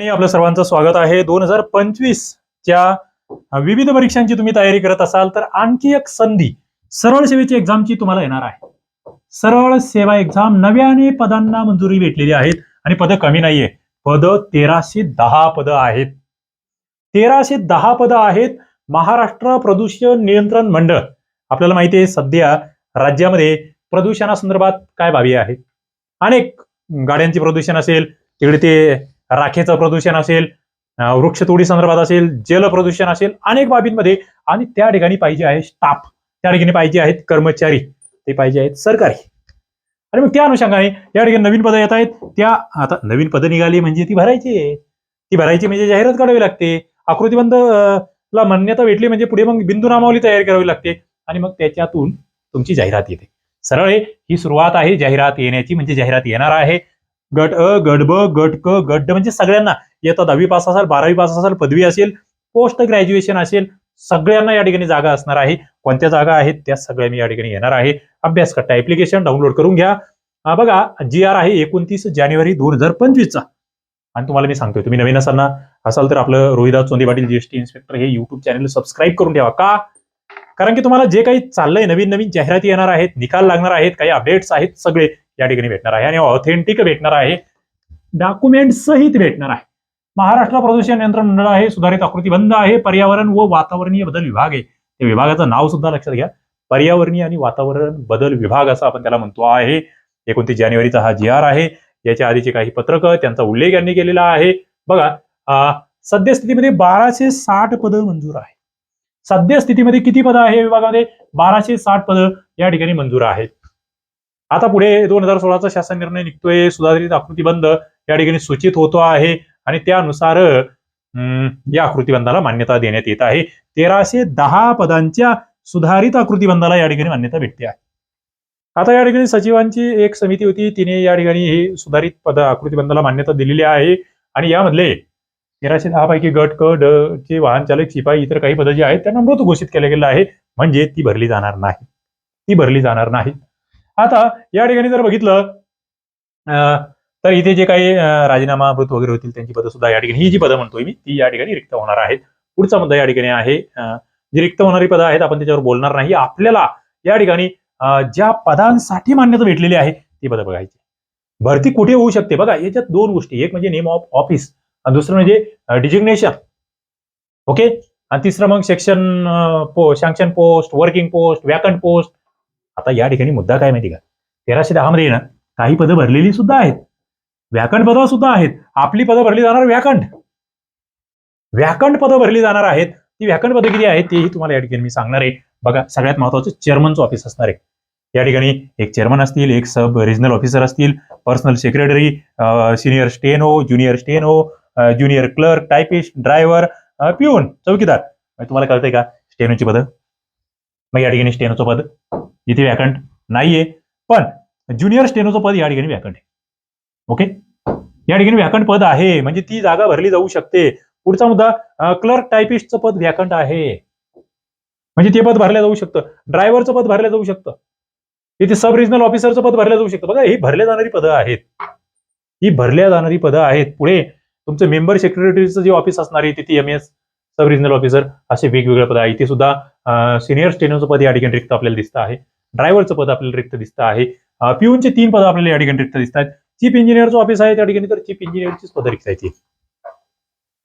आणि आपलं सर्वांचं स्वागत आहे. दोन हजार पंचवीस च्या विविध परीक्षांची तुम्ही तयारी करत असाल तर आणखी एक संधी सरळ सेवेची एक्झामची तुम्हाला येणार आहे. सरळ सेवा एक्झाम नव्याने पदांना मंजुरी भेटलेली आहेत आणि पदं कमी नाहीये. पद तेराशे दहा पदं आहेत. तेराशे दहा पदं आहेत महाराष्ट्र प्रदूषण नियंत्रण मंडळ. आपल्याला माहिती आहे सध्या राज्यामध्ये प्रदूषणासंदर्भात काय बाबी आहे अनेक गाड्यांचे प्रदूषण असेल तिकडे ते राखेचं प्रदूषण असेल वृक्षतोडी संदर्भात असेल जल प्रदूषण असेल अनेक बाबींमध्ये. आणि त्या ठिकाणी पाहिजे आहे स्टाफ. त्या ठिकाणी पाहिजे आहेत कर्मचारी. ते पाहिजे आहेत सरकारी. आणि मग त्या अनुषंगाने या ठिकाणी नवीन पदं येत आहेत. त्या आता नवीन पदं निघाली म्हणजे ती भरायची आहे. ती भरायची म्हणजे जाहिरात काढावी लागते. आकृतीबंध ला मान्यता भेटली म्हणजे पुढे मग बिंदू नामावली तयार करावी लागते. आणि मग त्याच्यातून तुमची जाहिरात येते. सरळ आहे, ही सुरुवात आहे जाहिरात येण्याची म्हणजे जाहिरात येणार आहे. गट अ गट ब गट क गट ड म्हणजे सगळ्यांना. येतात दहावी पास असाल बारावी पास असाल पदवी असेल पोस्ट ग्रॅज्युएशन असेल सगळ्यांना या ठिकाणी जागा असणार आहे. कोणत्या जागा आहेत त्या सगळ्या मी या ठिकाणी येणार आहे. अभ्यास करता ऍप्लिकेशन डाउनलोड करून घ्या. बघा जी आर आहे एकोणतीस जानेवारी दोन हजार पंचवीसचा आणि तुम्हाला मी सांगतोय तुम्ही नवीन असाल ना असाल तर आपलं रोहिदास चोंदे पाटील जीएसटी इन्स्पेक्टर हे युट्यूब चॅनल सबस्क्राईब करून ठेवा. का? कारण की तुम्हाला जे काही चाललंय नवीन नवीन जाहिराती येणार आहेत निकाल लागणार आहेत काही अपडेट्स आहेत सगळे. या ठिकाणी भेटणार आहे आणि ऑथेंटिक भेटणार आहे. डॉक्युमेंट सहित भेटणार आहे. महाराष्ट्र प्रदूषण नियंत्रण मंडळ आहे सुधारित आकृती बंद आहे पर्यावरण व वातावरणीय बदल विभाग आहे. त्या विभागाचं नाव सुद्धा लक्षात घ्या. पर्यावरणीय आणि वातावरण बदल विभाग असं आपण त्याला म्हणतो आहे. एकोणतीस जानेवारीचा हा जी आर आहे. याच्या आधीचे काही पत्रकं त्यांचा उल्लेख यांनी केलेला आहे. बघा सद्यस्थितीमध्ये बाराशे साठ पदं मंजूर आहे. सद्यस्थितीमध्ये किती पदं आहे विभागामध्ये? बाराशे साठ पदं या ठिकाणी मंजूर आहेत. आता पुढे दोन हजार सोळाचा शासन निर्णय निघतोय. सुधारित आकृतीबंध या ठिकाणी सूचित होतो आहे आणि त्यानुसार अं, या आकृतीबंधाला मान्यता देण्यात येत आहे. तेराशे दहा पदांच्या सुधारित आकृतीबंधाला या ठिकाणी मान्यता भेटते आहे. आता या ठिकाणी सचिवांची एक समिती होती. तिने या ठिकाणी ही सुधारित पद आकृतीबंधाला मान्यता दिलेली आहे. आणि यामधले तेराशे दहा पैकी गट क ड चे वाहन चालक शिपाई इतर काही पदं जी आहेत त्यांना मृत घोषित केलं गेलं आहे. म्हणजे ती भरली जाणार नाही. ती भरली जाणार नाही. आता या ठिकाणी जर बघितलं अं, तर इथे जे काही राजीनामा मृत वगैरे होतील त्यांची पदं सुद्धा या ठिकाणी ही जी पदं म्हणतोय मी ती या ठिकाणी रिक्त होणार आहेत. पुढचा मुद्दा या ठिकाणी आहे जी रिक्त होणारी पदं आहेत आपण त्याच्यावर बोलणार नाही. आपल्याला या ठिकाणी ज्या पदांसाठी मान्यता भेटलेली आहे ती पदं बघायची. भरती कुठे होऊ शकते? बघा याच्यात दोन गोष्टी. एक म्हणजे नेम ऑफ ऑफिस. आणि दुसरं म्हणजे डिजिग्नेशन. ओके? आणि तिसरं मग section sanction post working post vacant post आता या ठिकाणी मुद्दा काय माहिती का? तेराशे दहा मध्ये ना काही पदं भरलेली सुद्धा आहेत. व्याकंड पदं सुद्धा आहेत. आपली पदं भरली जाणार व्याकंड. व्याकंड पदं भरली जाणार आहेत. ती व्याकंड पदं किती आहेत तेही तुम्हाला या ठिकाणी मी सांगणार आहे. बघा सगळ्यात महत्वाचं चेअरमनचं ऑफिस असणार आहे. या ठिकाणी एक चेअरमन असतील एक सब रिजनल ऑफिसर असतील personal secretary senior steno junior steno junior clerk typist driver peon चौकीदार. तुम्हाला कळतंय का? स्टेनोची पदं? मग या ठिकाणी स्टेनोचं पद? इथे व्याकंठ नाहीये. पण ज्युनियर स्टेनोचं पद या ठिकाणी व्याकंठ आहे. ओके? या ठिकाणी व्याकंठ पद आहे. म्हणजे ती जागा भरली जाऊ शकते. पुढचा मुद्दा क्लर्क टायपिस्टचं पद व्याकंठ आहे. म्हणजे ते पद भरलं जाऊ शकतं. ड्रायव्हरचं पद भरलं जाऊ शकतं. इथे सब रिजनल ऑफिसरचं पद भरलं जाऊ शकतं. बघा ही भरल्या जाणारी पदं आहेत. ही भरल्या जाणारी पदं आहेत. पुढे तुमचं मेंबर सेक्रेटरीचं जे ऑफिस असणार आहे तिथे M S sub regional officer असे वेगवेगळे पद आहे इथे सुद्धा सिनियर स्टेनोचं पद या ठिकाणी रिक्त आपल्याला दिसतं आहे. ड्रायव्हरचं पद आपल्याला रिक्त दिसतं आहे. पिऊनचे तीन पद आपल्याला या ठिकाणी रिक्त दिसत आहेत चीफ इंजिनियरचं ऑफिस आहे त्या ठिकाणी तर चीफ इंजिनियरचीच पद रिक्त आहे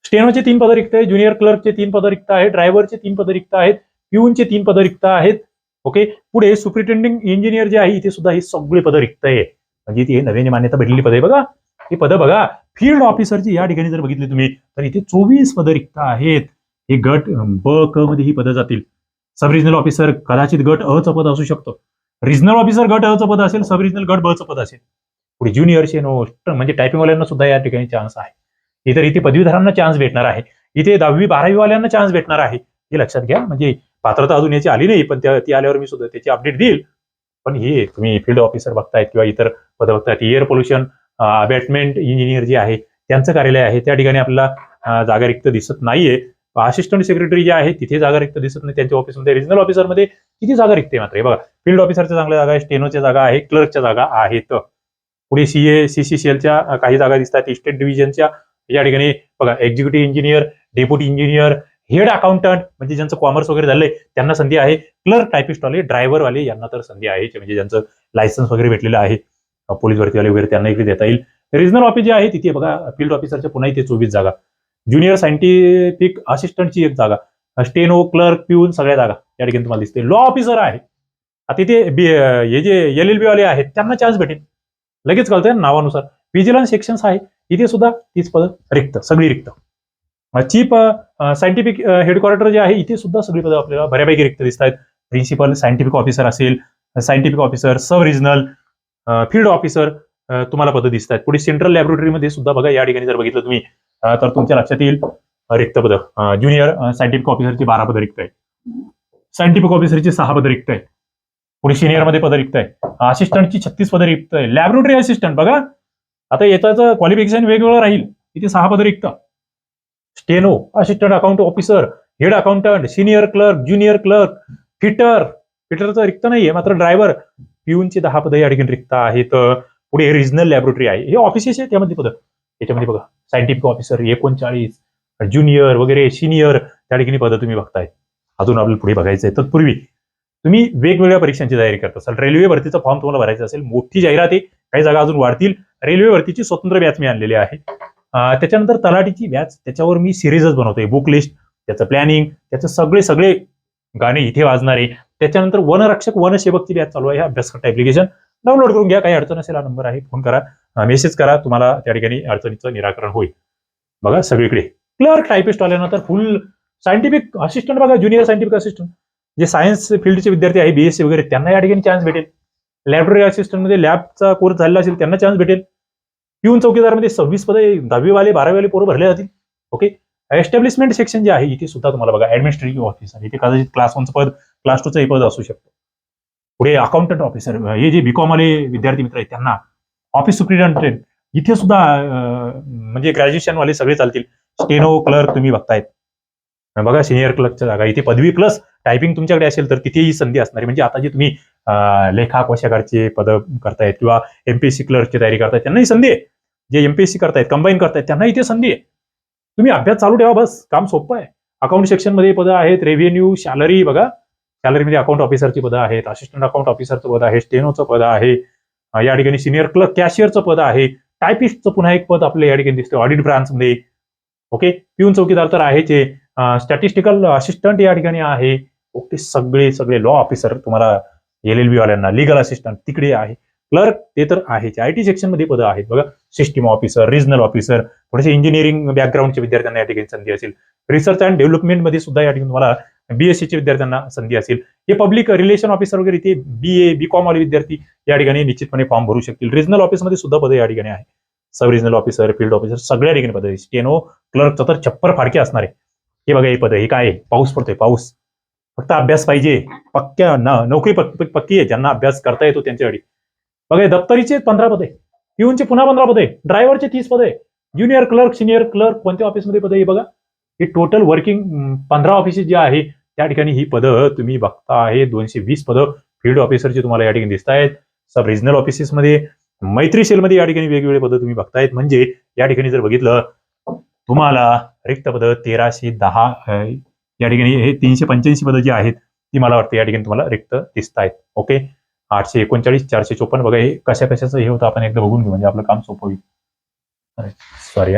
स्टेनोचे तीन पद रिक्त आहे ज्युनियर क्लर्कचे तीन पद रिक्त आहे ड्रायव्हरचे तीन पद रिक्त आहेत पिऊनचे तीन पद रिक्त आहेत. ओके पुढे सुप्रिटेंडिंग इंजिनियर जे आहे इथे सुद्धा ही सगळी पद रिक्त आहे. म्हणजे ती नव्याने मान्यता भेटलेली पद आहे बघा. हे पदं बघा. फील्ड ऑफिसरची या ठिकाणी जर बघितली तुम्ही तर इथे चोवीस पदं रिक्त आहेत. हे गट ब क मध्ये ही पदं जातील. सब रिजनल ऑफिसर कदाचित गट अ पद असू शकतो. रिजनल ऑफिसर गट अ पद असेल सब रिजनल गट बच पद असेल. पुढे ज्युनियर शेनो म्हणजे टायपिंगवाल्यांना सुद्धा या ठिकाणी चान्स आहे. इतर इथे पदवीधरांना चान्स भेटणार आहे. इथे दहावी बारावी वाल्यांना चान्स भेटणार आहे. हे लक्षात घ्या. म्हणजे पात्रता अजून याची आली नाही पण त्या ती आल्यावर मी सुद्धा त्याची अपडेट देईल. पण हे तुम्ही फील्ड ऑफिसर बघतायत किंवा इतर पद बघतायत एअर पोल्युशन अबॅटमेंट इंजिनियर जे आहे त्यांचं कार्यालय आहे. त्या ठिकाणी आपल्याला जागा रिक्त दिसत नाहीये. असिस्टंट सेक्रेटरी जे आहे तिथे जागा रिक्त दिसत नाही. त्यांच्या ऑफिसमध्ये रिजनल ऑफिसरमध्ये किती जागा रिक्त आहे मात्र? हे बघा फील्ड ऑफिसरच्या चांगल्या जागा आहे स्टेनोच्या जागा आहे क्लर्कच्या जागा आहेत. पुढे सीए सीसीसीएलच्या काही जागा दिसतात. इस्टेट डिव्हिजनच्या या ठिकाणी बघा executive engineer deputy engineer head accountant म्हणजे ज्यांचं कॉमर्स वगैरे झालंय त्यांना संधी आहे. क्लर्क टायपिस्ट वाले ड्रायव्हर वाले यांना तर संधी आहे. म्हणजे ज्यांचं लायसन्स वगैरे भेटलेलं आहे पोलीस भरतीवाले वगैरे त्यांना इकडे देता येईल. रिजनल ऑफिस जे आहे तिथे बघा फील्ड ऑफिसरच्या पुन्हा इथे चोवीस जागा. ज्युनियर सायंटिफिक असिस्टंटची एक जागा. स्टेनो क्लर्क पिऊन सगळ्या जागा या ठिकाणी तुम्हाला दिसते लॉ ऑफिसर आहे. आता इथे हे जे एल एल बी वाले आहेत त्यांना चान्स भेटेल. लगेच कळतंय नावानुसार. विजिलन्स सेक्शन्स आहे. इथे सुद्धा तीच पदं रिक्त सगळी रिक्त. चीफ सायंटिफिक हेडक्वार्टर जे आहे इथे सुद्धा सगळी पदं आपल्याला बऱ्यापैकी रिक्त दिसत आहेत. प्रिन्सिपल सायंटिफिक ऑफिसर असेल scientific officer sub regional field officer तुम्हाला पदं दिसत आहेत. पुढे सेंट्रल लॅबोरेटरीमध्ये सुद्धा बघा या ठिकाणी जर बघितलं तुम्ही तर तुमच्या लक्षात येईल. रिक्त पदक ज्युनियर सायंटिफिक ऑफिसरची बारा पदं रिक्त आहे सायंटिफिक ऑफिसरची सहा पदं रिक्त आहे पुढे सिनियरमध्ये पदं रिक्त आहे असिस्टंटची छत्तीस पदं रिक्त आहे लॅबोरेटरी असिस्टंट बघा. आता याचं क्वालिफिकेशन वेगवेगळं राहील. इथे सहा पदं रिक्त. Steno assistant account officer head accountant senior clerk junior clerk fitter फिटरचं रिक्त नाहीये मात्र ड्रायव्हर पिऊनची दहा पदं या ठिकाणी रिक्त आहेत. पुढे रिजनल लॅबोरेटरी आहे. हे ऑफिसेस आहे त्यामध्ये पदं. याच्यामध्ये बघा. सायंटिफिक ऑफिसर एकोणचाळीस ज्युनियर वगैरे सिनियर त्या ठिकाणी पदं तुम्ही बघताय. अजून आपल्याला पुढे बघायचं आहे तत्पूर्वी तुम्ही वेगवेगळ्या परीक्षांची तयारी करत. असाल रेल्वे भरतीचा फॉर्म तुम्हाला भरायचा असेल मोठी जाहिरात आहे. काही जागा अजून वाढतील. रेल्वे भरतीची स्वतंत्र बॅच मी आणलेली आहे. त्याच्यानंतर तलाठीची बॅच त्याच्यावर मी सिरीजच बनवतोय. बुक लिस्ट त्याचं प्लॅनिंग त्याचं सगळे सगळे गाणे इथे वाजणारे. त्याच्यानंतर वनरक्षक वनसेवकची बॅच चालू आहे. अभ्यासकर्ता ऍप्लिकेशन डाउनलोड करून घ्या. काही अडचण असेल हा नंबर आहे फोन करा. मेसेज करा. तुम्हाला त्या ठिकाणी अडचणीचं निराकरण होईल. बघा सगळीकडे. क्लर्क टायपिस्ट आल्यानंतर फुल सायंटिफिक असिस्टंट बघा ज्युनियर सायंटिफिक असिस्टंट जे सायन्स फील्डचे विद्यार्थी आहे बीएससी वगैरे त्यांना या ठिकाणी चान्स भेटेल. लॅबोरेटरी असिस्टंटमध्ये लॅबचा कोर्स झालेला असेल त्यांना चान्स भेटेल. पिऊन चौकीदारमध्ये सव्वीस पदे दहावीवाले बारावीवाले पोरं भरले जातील. ओके एस्टॅब्लिशमेंट सेक्शन जे आहे इथे सुद्धा तुम्हाला बघा ऍडमिनिस्ट्रेटिव्ह ऑफिसर इथे कदाचित क्लास वनचं पद क्लास टूचं हे पद असू शकतं. पुढे अकाउंटंट ऑफिसर हे जे बीकॉम वाले विद्यार्थी मित्र आहेत त्यांना ऑफिस सुप्रिटेंडेंट इथे सुद्धा म्हणजे ग्रॅज्युएशन वाले सगळे चालतील. स्टेनो क्लर्क तुम्ही बघतायत. बघा सिनियर क्लर्कच्या जागा. इथे पदवी प्लस टायपिंग तुमच्याकडे असेल तर तिथेही संधी असणार म्हणजे आता जे तुम्ही लेखा कोशागारचे पद करतायत किंवा एमपीएससी क्लर्कची तयारी करतायत त्यांनाही संधी आहे. जे एमपीएससी करतायत कंबाईन करतायत त्यांना इथे संधी आहे. तुम्ही अभ्यास चालू ठेवा बस. काम सोपं आहे. अकाउंट सेक्शनमध्ये पदं आहेत रेव्हेन्यू सॅलरी बघा. सॅलरीमध्ये अकाउंट ऑफिसरची पदं आहेत असिस्टंट अकाउंट ऑफिसरचं पद आहे स्टेनोचं पद आहे या ठिकाणी सिनियर क्लर्क कॅशियरचं पद आहे टायपिस्टचं पुन्हा एक पद आपल्या या ठिकाणी दिसतं ऑडिट ब्रांचमध्ये ओके पिऊन चौकीदार तर आहेच स्टॅटिस्टिकल असिस्टंट या ठिकाणी आहे. ओके सगळे सगळे लॉ ऑफिसर तुम्हाला एल एल बी वाल्यांना लिगल असिस्टंट तिकडे आहे. क्लर्क ते तर आहेच. आय टी सेक्शनमध्ये पदं आहेत. बघा सिस्टीम ऑफिसर रिजनल ऑफिसर थोडेसे इंजिनिअरिंग बॅकग्राऊंडच्या विद्यार्थ्यांना या ठिकाणी संधी असेल. रिसर्च अँड डेव्हलपमेंटमध्ये सुद्धा या ठिकाणी तुम्हाला बीएससीचे विद्यार्थ्यांना संधी असेल. हे पब्लिक रिलेशन ऑफिसर वगैरे इथे बी ए बी कॉम वाले विद्यार्थी या ठिकाणी निश्चितपणे फॉर्म भरू शकतील. रिजनल ऑफिसमध्ये सुद्धा पद या ठिकाणी आहे sub regional officer field officer सगळ्या ठिकाणी पदं आहे स्टेनो क्लर्कचं तर छप्पर फाडके असणार. आहे हे बघा हे पद हे काय पाऊस पडतोय पाऊस. फक्त अभ्यास पाहिजे. पक्क्या न नोकरी पक्की आहे. ज्यांना अभ्यास करता येतो त्यांच्यासाठी. बघा दप्तरीचे पंधरा पदे पिऊनचे पुन्हा पंधरा पदे ड्रायव्हरचे तीस पदे ज्युनियर क्लर्क सिनियर क्लर्क कोणत्या ऑफिसमध्ये पदे हे बघा. हे टोटल वर्किंग पंधरा ऑफिसेस जे आहे त्या ठिकाणी ही पदं तुम्ही बघता आहे दोनशे वीस पदं फील्ड ऑफिसरची तुम्हाला या ठिकाणी दिसत आहेत. सब रिजनल ऑफिसेसमध्ये मैत्री सेलमध्ये या ठिकाणी वेगवेगळे पदं तुम्ही बघतायत. म्हणजे या ठिकाणी जर बघितलं तुम्हाला रिक्त पदं तेराशे दहा या ठिकाणी हे तीनशे पंच्याऐंशी पदं जी आहेत ती मला वाटतं या ठिकाणी तुम्हाला रिक्त दिसत आहेत ओके आठशे एकोणचाळीस चारशे चोपन्न बघा हे कशा कशाचं हे होतं? आपण एकदा बघून घेऊ म्हणजे आपलं काम सोपं होईल. सॉरी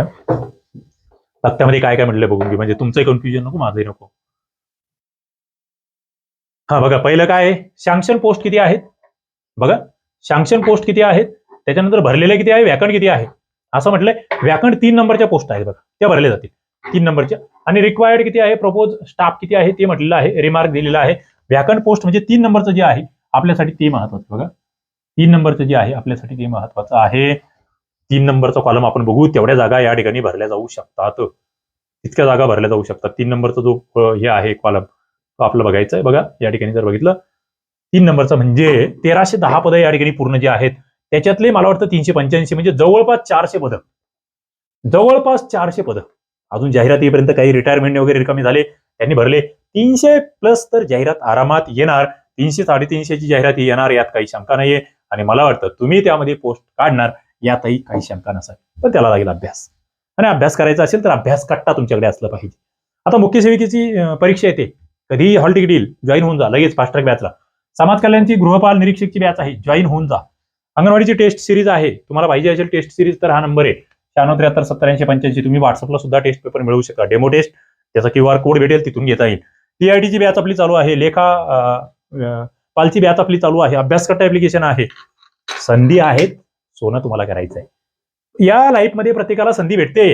तक्त्यामध्ये काय काय म्हटलं बघून घेऊ म्हणजे तुमचंही कन्फ्युजन नको माझंही नको. हा बघा पहिलं काय आहे? सँक्शन पोस्ट किती आहेत? बघा सँक्शन पोस्ट किती आहेत? त्याच्यानंतर भरलेले किती आहे? व्याकरण किती आहे? असं म्हटलंय व्याकरण तीन नंबरच्या पोस्ट आहेत बघा त्या भरल्या जातील तीन नंबरच्या. आणि रिक्वायर्ड किती आहे? प्रपोज स्टाफ किती आहे? ते म्हटलेलं आहे रिमार्क दिलेला आहे. व्याकरण पोस्ट म्हणजे तीन नंबरचं जे आहे आपल्यासाठी ते महत्वाचं बघा. तीन नंबरचं जे आहे आपल्यासाठी ते महत्वाचं आहे. तीन नंबरचा कॉलम आपण बघू तेवढ्या जागा या ठिकाणी भरल्या जाऊ शकतात. तितक्या जागा भरल्या जाऊ शकतात. तीन नंबरचा जो हे आहे कॉलम तो आपलं बघायचा आहे. बघा या ठिकाणी जर बघितलं तीन नंबरचा म्हणजे तेराशे दहा पदं या ठिकाणी पूर्ण जे आहेत त्याच्यातले मला वाटतं तीनशे पंच्याऐंशी म्हणजे जवळपास चारशे पदं. जवळपास चारशे पदं. अजून जाहिरात येईपर्यंत काही रिटायरमेंट वगैरे रिकामी झाले त्यांनी भरले. तीनशे प्लस तर जाहिरात आरामात येणार. तीनशे साडेतीनशेची जाहिरात येणार यात काही शंका नाहीये. आणि मला वाटतं तुम्ही त्यामध्ये पोस्ट काढणार यातही काही शंका नसावी. पण त्याला लागेल अभ्यास. आणि अभ्यास करायचा असेल तर अभ्यास कट्टा तुमच्याकडे असला पाहिजे. आता मुख्य सेविकेची परीक्षा येते. कधीही हॉल तिकीट येईल जॉईन होऊन जा लगेच फास्ट ट्रॅक बॅचला समाज कल्याणची गृहपाल निरीक्षकची बॅच आहे जॉईन होऊन जा. अंगणवाडीची टेस्ट सिरीज आहे तुम्हाला पाहिजे असेल टेस्ट सिरीज तर हा नंबर आहे. शहाण्णव त्र्याहत्तर सत्त्याऐंशी पंच्याऐंशी तुम्ही व्हॉट्सअपला सुद्धा टेस्ट पेपर मिळवू शकता. डेमो टेस्ट त्याचा क्यू आर कोड भेटेल तिथून घेता येईल. टीआयटीची बॅच आपली चालू आहे लेखा पालची बॅच आपली चालू आहे अभ्यासकर्ता ऍप्लिकेशन आहे. संधी आहेत सोनं तुम्हाला करायचं आहे या लाईफमध्ये प्रत्येकाला संधी भेटते.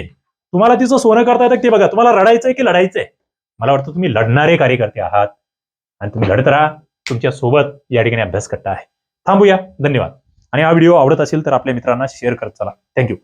तुम्हाला तिचं सोनं करता येतं ते बघा तुम्हाला रडायचंय की लढायचंय? मला वाटतं तुम्ही लढणारे कार्यकर्ते आहात आणि तुम्ही लढत राहा. तुमच्यासोबत या ठिकाणी अभ्यास करता आहे. थांबूया. धन्यवाद. आणि हा व्हिडिओ आवडत असेल तर आपल्या मित्रांना शेअर करत चला. थँक्यू